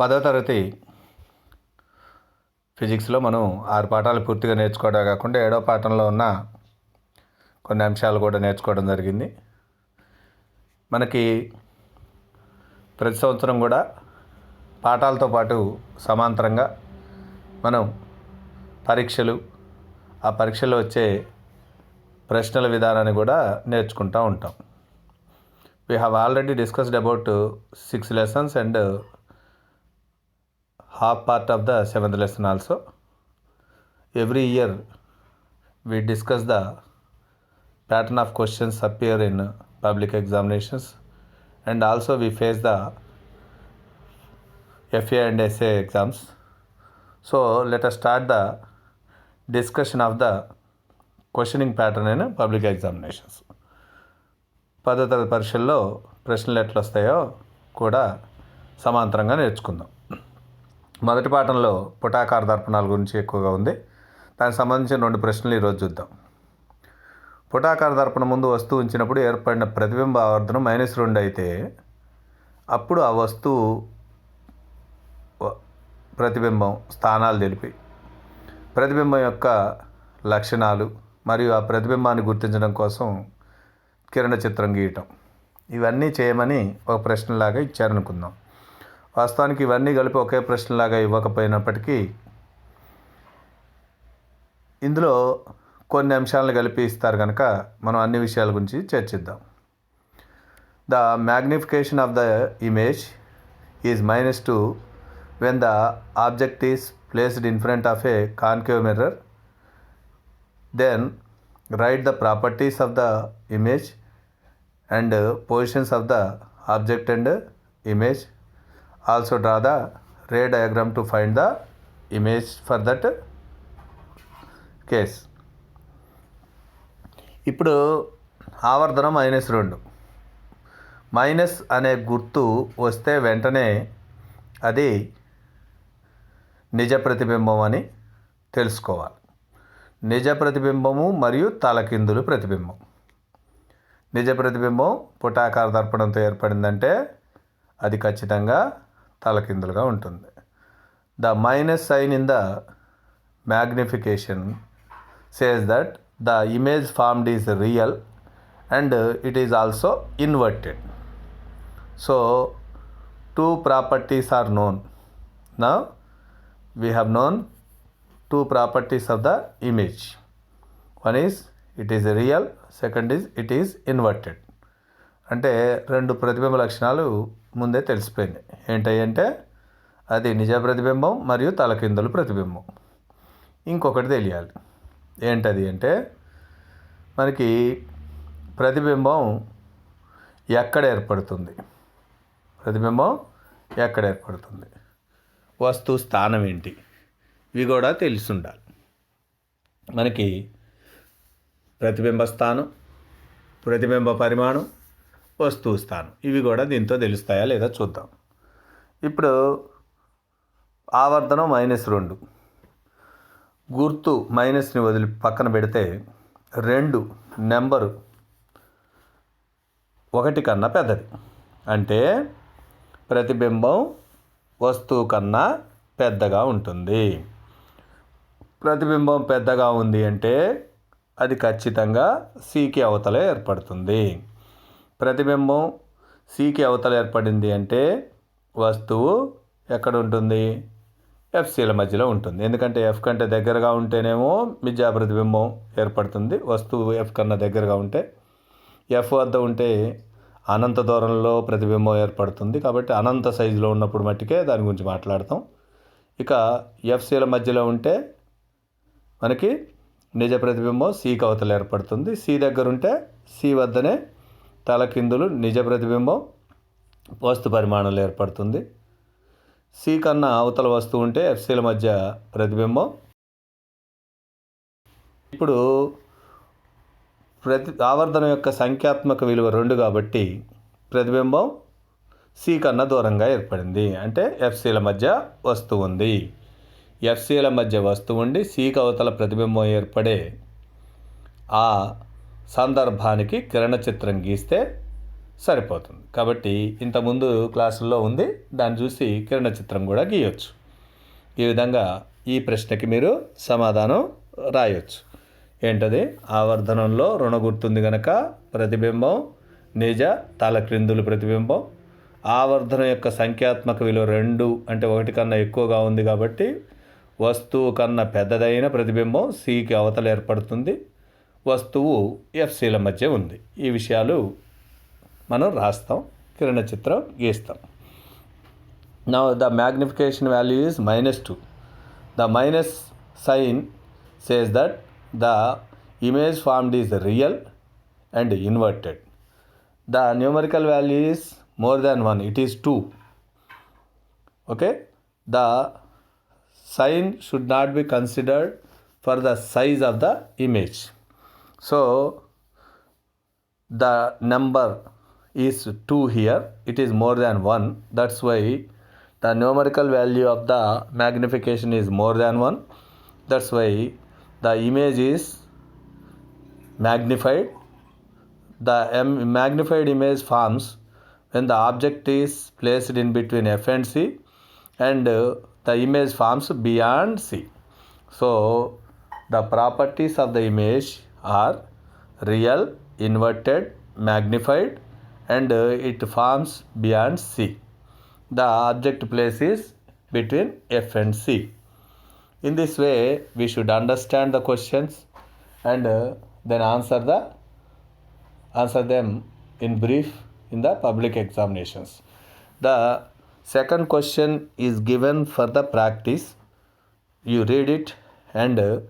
పదో తరగతి ఫిజిక్స్లో మనం ఆరు పాఠాలు పూర్తిగా నేర్చుకోవడం కాకుండా ఏడో పాఠంలో ఉన్న కొన్ని అంశాలు కూడా నేర్చుకోవడం జరిగింది. మనకి ప్రతి సంవత్సరం కూడా పాఠాలతో పాటు సమాంతరంగా మనం పరీక్షలు ఆ పరీక్షలో వచ్చే ప్రశ్నల విధానాన్ని కూడా నేర్చుకుంటూ ఉంటాం. We have already discussed about six lessons and half part of the seventh lesson also. Every year we discuss the pattern of questions appear in public examinations and also we face the FA and SA exams. So let us start the discussion of the questioning pattern in public examinations. పదో తరగతి పరీక్షల్లో ప్రశ్నలు ఎట్లా వస్తాయో కూడా సమాంతరంగా నేర్చుకుందాం మొదటి పాఠంలో పుటాకార దర్పణాల గురించి ఎక్కువగా ఉంది. దానికి సంబంధించిన రెండు ప్రశ్నలు ఈరోజు చూద్దాం. పుటాకార దర్పణం ముందు వస్తువు ఉంచినప్పుడు ఏర్పడిన ప్రతిబింబ ఆవర్ధనం మైనస్ రెండు అయితే అప్పుడు ఆ వస్తువు ప్రతిబింబం స్థానాలు తెలిపి ప్రతిబింబం యొక్క లక్షణాలు మరియు ఆ ప్రతిబింబాన్ని గుర్తించడం కోసం కిరణ చిత్రం గీయటం. ఇవన్నీ చేయమని ఒక ప్రశ్నలాగా ఇచ్చారనుకుందాం. వాస్తవానికి ఇవన్నీ కలిపి ఒకే ప్రశ్నలాగా ఇవ్వకపోయినప్పటికీ ఇందులో కొన్ని అంశాలను కలిపి ఇస్తారు కనుక మనం అన్ని విషయాల గురించి చర్చిద్దాం. The magnification of the image is minus two when the object is placed in front of a concave mirror then write the properties of the image and positions of the object and image. Also draw the ray diagram to find the image for that case ఇప్పుడు ఆవర్ధనం minus రెండు. Minus అనే గుర్తు వస్తే వెంటనే అది నిజ ప్రతిబింబం అని తెలుసుకోవాలి. నిజ ప్రతిబింబము మరియు తలకిందులు ప్రతిబింబం. నిజ ప్రతిబింబం పుటాకార దర్పణంతో ఏర్పడిందంటే అది ఖచ్చితంగా తలకిందులుగా ఉంటుంది. The minus sign in the magnification says that the image formed is real and it is also inverted. So two properties are known. నా we have known two properties of the image. One is it is real second is it is inverted. అంటే రెండు ప్రతిబింబ లక్షణాలు ముందే తెలిసిపోయింది. ఏంటంటే అది నిజ ప్రతిబింబం మరియు తలకిందులు ప్రతిబింబం. ఇంకొకటి తెలియాలి. ఏంటది అంటే మనకి ప్రతిబింబం ఎక్కడ ఏర్పడుతుంది? ప్రతిబింబం ఎక్కడ ఏర్పడుతుంది? వస్తువు స్థానం ఏంటి? ఇవి కూడా తెలిసి ఉండాలి మనకి ప్రతిబింబ స్థానం ప్రతిబింబ పరిమాణం వస్తువు స్థానం ఇవి కూడా దీంతో తెలుస్తాయా లేదా చూద్దాం. ఇప్పుడు ఆవర్ధనం మైనస్ రెండు. గుర్తు మైనస్ని వదిలి పక్కన పెడితే రెండు నెంబరు ఒకటి కన్నా పెద్దది. అంటే ప్రతిబింబం వస్తువు కన్నా పెద్దగా ఉంటుంది. ప్రతిబింబం పెద్దగా ఉంది అంటే అది ఖచ్చితంగా సీకి అవతల ఏర్పడుతుంది. ప్రతిబింబం సీకి అవతల ఏర్పడింది అంటే వస్తువు ఎక్కడ ఉంటుంది ఎఫ్సీల మధ్యలో ఉంటుంది. ఎందుకంటే ఎఫ్ కంటే దగ్గరగా ఉంటేనేమో మిథ్యా ప్రతిబింబం ఏర్పడుతుంది. వస్తువు ఎఫ్ కన్నా దగ్గరగా ఉంటే ఎఫ్ వద్ద ఉంటే అనంత దూరంలో ప్రతిబింబం ఏర్పడుతుంది. కాబట్టి అనంత సైజులో ఉన్నప్పుడు మట్టుకే దాని గురించి మాట్లాడతాం. ఇక ఎఫ్సీల మధ్యలో ఉంటే మనకి నిజ ప్రతిబింబం సి కవతలు ఏర్పడుతుంది. సి దగ్గర ఉంటే సి వద్దనే తలకిందులు నిజ ప్రతిబింబం వస్తు పరిమాణంలో ఏర్పడుతుంది. సి కన్నా అవతల వస్తువు ఉంటే ఎఫ్సీల మధ్య ప్రతిబింబం. ఇప్పుడు ప్రతి ఆవర్తనం యొక్క సంఖ్యాత్మక విలువ రెండు కాబట్టి ప్రతిబింబం సి కన్నా దూరంగా ఏర్పడింది. అంటే ఎఫ్సీల మధ్య వస్తువు ఉంది. ఎఫ్సీల మధ్య వస్తువు ఉండి సీకి అవతల ప్రతిబింబం ఏర్పడే ఆ సందర్భానికి కిరణ చిత్రం గీస్తే సరిపోతుంది. కాబట్టి ఇంతకుముందు క్లాసుల్లో ఉంది దాన్ని చూసి కిరణ చిత్రం కూడా గీయొచ్చు. ఈ విధంగా ఈ ప్రశ్నకి మీరు సమాధానం రాయొచ్చు. ఏంటది? ఆవర్ధనంలో రుణ గుర్తుంది కనుక ప్రతిబింబం నిజ తలక్రిందులు ప్రతిబింబం. ఆవర్ధనం యొక్క సంఖ్యాత్మక విలువ రెండు అంటే ఒకటి కన్నా ఎక్కువగా ఉంది కాబట్టి వస్తువు కన్నా పెద్దదైన ప్రతిబింబం సికి అవతల ఏర్పడుతుంది. వస్తువు ఎఫ్సీల మధ్య ఉంది. ఈ విషయాలు మనం రాస్తాం కిరణ చిత్రం గీస్తాం. నా the magnification value is minus two the minus sign says that the image formed is real and inverted the numerical value is more than one it is two okay the sign should not be considered for the size of the image So the number is 2 here, it is more than 1. That's why the numerical value of the magnification is more than 1. That's why the image is magnified. The m magnified image forms when the object is placed in between F and C and uh, the image forms beyond C. So the properties of the image are real, inverted, magnified, and uh, it forms beyond C. The object place is between F and C. In this way, we should understand the questions and uh, then answer the answer them in brief in the public examinations. The second question is given for the practice. You read it and uh,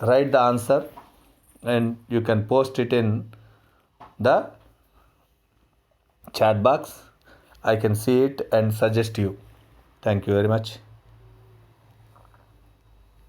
write the answer and you can post it in the chat box. I can see it and suggest you. Thank you very much.